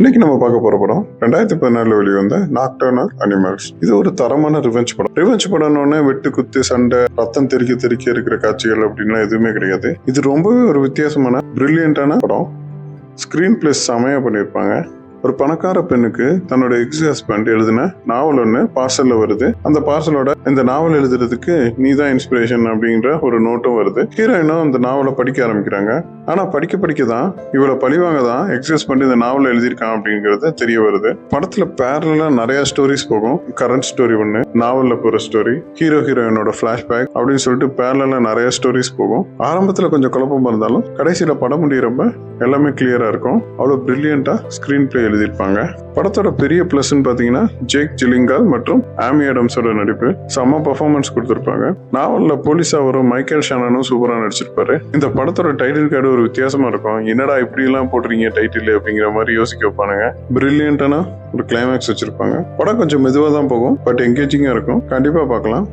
இன்னைக்கு நம்ம பார்க்க போற படம் ரெண்டாயிரத்தி பதினாலுல வெளிவந்த நாக்டர்னல் அனிமல்ஸ் இது ஒரு தரமான ரிவெஞ்ச் படம். ரிவெஞ்ச் படம்னு வெட்டு குத்து சண்டை ரத்தம் தெறிக்க தெறிக்க இருக்கிற காட்சிகள் அப்படின்லாம் எதுவுமே கிடையாது. இது ரொம்பவே ஒரு வித்தியாசமான பிரில்லியண்டான படம். ஸ்கிரீன் பிளேஸ் செமையா பண்ணியிருப்பாங்க. ஒரு பணக்கார பெண்ணுக்கு தன்னோட எக்ஸ் ஹஸ்பண்ட் எழுதின நாவல் ஒன்று பார்சலில் வருது. அந்த பார்சலோட இந்த நாவல் எழுதுறதுக்கு நீ தான் இன்ஸ்பிரேஷன் அப்படின்ற ஒரு நோட்டும் வருது. ஹீரோயினும் அந்த நாவலை படிக்க ஆரம்பிக்கிறாங்க. ஆனால் படிக்க படிக்க தான் இவ்வளோ பழிவாங்க தான் எக்ஸ் ஹஸ்பண்ட் இந்த நாவல் எழுதியிருக்கான் அப்படிங்கிறது தெரிய வருது. படத்தில் பேரலாக நிறையா ஸ்டோரிஸ் போகும். கரண்ட் ஸ்டோரி ஒன்று நாவலில் போகிற ஸ்டோரி ஹீரோ ஹீரோயினோட ஃப்ளாஷ்பேக் அப்படின்னு சொல்லிட்டு பேரலாக நிறைய ஸ்டோரிஸ் போகும். ஆரம்பத்தில் கொஞ்சம் குழப்பமா இருந்தாலும் கடைசியில் படம் முடியிறப்ப எல்லாமே கிளியராக இருக்கும். அவ்வளோ ப்ரில்லியண்ட்டாக ஸ்க்ரீன் பிளே எழுதியிருப்பாங்க. படத்தோட பெரிய பிளஸ்ன்னு பார்த்தீங்கன்னா ஜேக் ஜிலிங்கால் மற்றும் ஆமி ஆடம்ஸோட நடிப்பு. செம்ம பர்ஃபார்மன்ஸ் கொடுத்துருப்பாங்க. நாவலில் போலீஸ் வரும் மைக்கேல் ஷானனும் சூப்பராக நடிச்சிருப்பாரு. இந்த படத்தோட டைட்டில் கார்டு ஒரு வித்தியாசமாக இருக்கும். என்னடா இப்படிலாம் போடுறீங்க டைட்டில் அப்படிங்கிற மாதிரி யோசிக்க வைப்பானுங்க. பிரில்லியண்டான ஒரு கிளைமேக்ஸ் வச்சிருப்பாங்க. படம் கொஞ்சம் மெதுவாக தான் போகும். பட் என்கேஜிங்காக இருக்கும். கண்டிப்பாக பார்க்கலாம்.